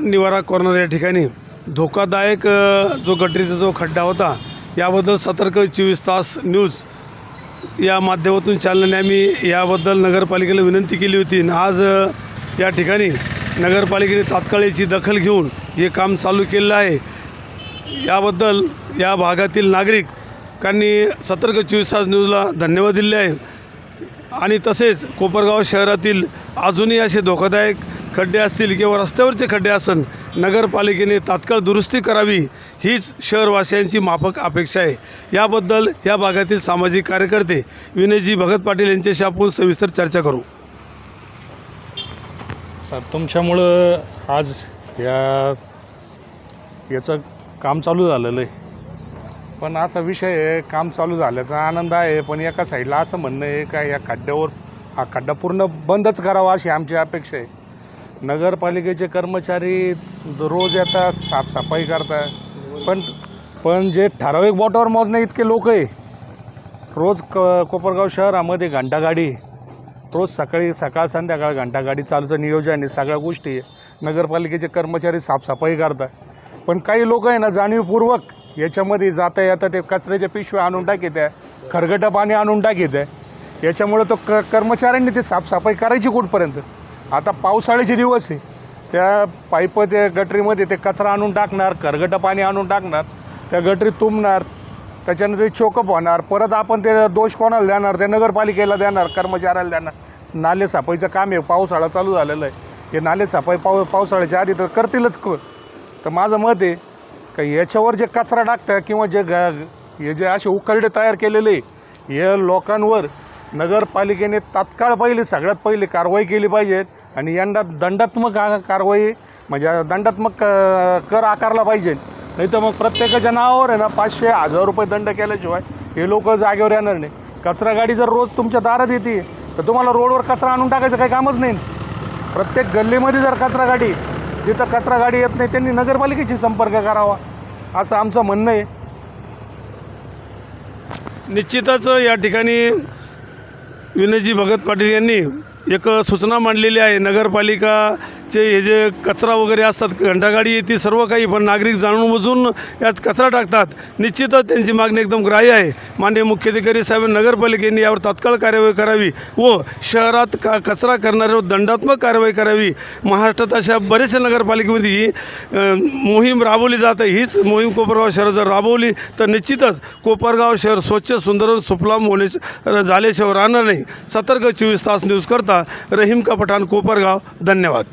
निवारा कॉर्नर या ठिकाणी. धोकादायक जो गटरीचा जो खड्डा होता याबद्दल सतर्क चोवीस तास न्यूज या माध्यमातून चालनाने आम्ही याबद्दल नगरपालिकेला विनंती केली होती. आणि आज या ठिकाणी नगरपालिकेने तात्काळ याची दखल घेऊन हे काम चालू केलेलं आहे. याबद्दल या भागातील नागरिकांनी सतर्क चोवीस तास न्यूजला धन्यवाद दिले आहे. आणि तसेच कोपरगाव शहरातील अजूनही असे धोकादायक खड्डे असतील किंवा रस्त्यावरचे खड्डे असन नगरपालिकेने तात्काळ दुरुस्ती करावी हीच शहरवासियांची माफक अपेक्षा आहे. याबद्दल या भागातील सामाजिक कार्यकर्ते विनयजी भगत पाटील यांच्याशी आपण सविस्तर चर्चा करू. साहेब तुमच्यामुळं आज या याचं काम चालू झालेलं आहे. पण असा विषय आहे काम चालू झाल्याचा आनंद आहे पण एका साईडला असं म्हणणं आहे का या खड्ड्यावर हा खड्डा पूर्ण बंदच करावा अशी आमची अपेक्षा आहे. नगरपालिकेचे कर्मचारी रोज येतात साफसफाई करतात. पण पण जे ठराविक बोटावर मोजणे इतके लोक आहे. रोज क कोपरगाव शहरामध्ये घंटागाडी. रोज सकाळी सकाळ संध्याकाळ घंटागाडी चालूचं नियोजन आहे सगळ्या गोष्टी आहे. नगरपालिकेचे कर्मचारी साफसफाई करतात. पण काही लोक आहे ना जाणीवपूर्वक याच्यामध्ये जाता येता ते कचऱ्याच्या पिशव्या आणून टाकीत आहे खरगटं पाणी आणून टाकीत आहे. याच्यामुळे तो क कर्मचाऱ्यांनी ते साफसफाई करायची कुठपर्यंत? आता पावसाळ्याचे दिवस आहे. त्या पाईप त्या गटरीमध्ये ते कचरा आणून टाकणार खरगटं पाणी आणून टाकणार त्या गटरीत तुंबणार त्याच्यानंतर चोकअप होणार परत आपण ते दोष कोणाला देणार ते नगरपालिकेला देणार कर्मचाऱ्याला देणार. नाले साफाईचं काम आहे पावसाळा चालू झालेलं आहे. हे नाले साफाई पाव पावसाळ्याच्या आधी तर करतीलच क तर माझं मत आहे का याच्यावर जे कचरा टाकतं किंवा जे ग हे जे असे उकरडे तयार केलेले हे लोकांवर नगरपालिकेने तात्काळ पहिले सगळ्यात पहिली कारवाई केली पाहिजे. आणि यंदा दंडात्मक कारवाई म्हणजे दंडात्मक कर आकारला पाहिजे. नाही तर मग प्रत्येकाच्या नावावर आहे ना पाचशे हजार रुपये दंड केल्याशिवाय हे लोक जागेवर येणार नाही. कचरा गाडी जर रोज तुमच्या दारात येते तर तुम्हाला रोडवर कचरा आणून टाकायचं काही कामच नाही. प्रत्येक गल्लीमध्ये जर कचरा गाडी जिथं कचरा गाडी येत नाही त्यांनी नगरपालिकेशी संपर्क करावा असं आमचं म्हणणं आहे. निश्चितच या ठिकाणी विनयजी भगत पाटील यांनी एक सूचना मांडलेली आहे नगरपालिकाचे हे जे कचरा वगैरे असतात घंटागाडी येते सर्व काही पण नागरिक जाणून बुजून यात कचरा टाकतात. निश्चितच त्यांची मागणी एकदम ग्राह्य आहे. माननीय मुख्याधिकारी साहेब नगरपालिकेने यावर तात्काळ कार्यवाही करावी व शहरात का कचरा करणाऱ्यावर दंडात्मक कारवाई करावी. महाराष्ट्रात अशा बरेचशा नगरपालिकेमध्ये ही मोहीम राबवली जात आहे. हीच मोहीम कोपरगाव शहरात जर राबवली तर निश्चितच कोपरगाव शहर स्वच्छ सुंदर सुफलाम होणे झाल्याशिवाय राहणार नाही. सतर्क चोवीस तास न्यूज करता रहीम का पठाण कोपरगाव धन्यवाद।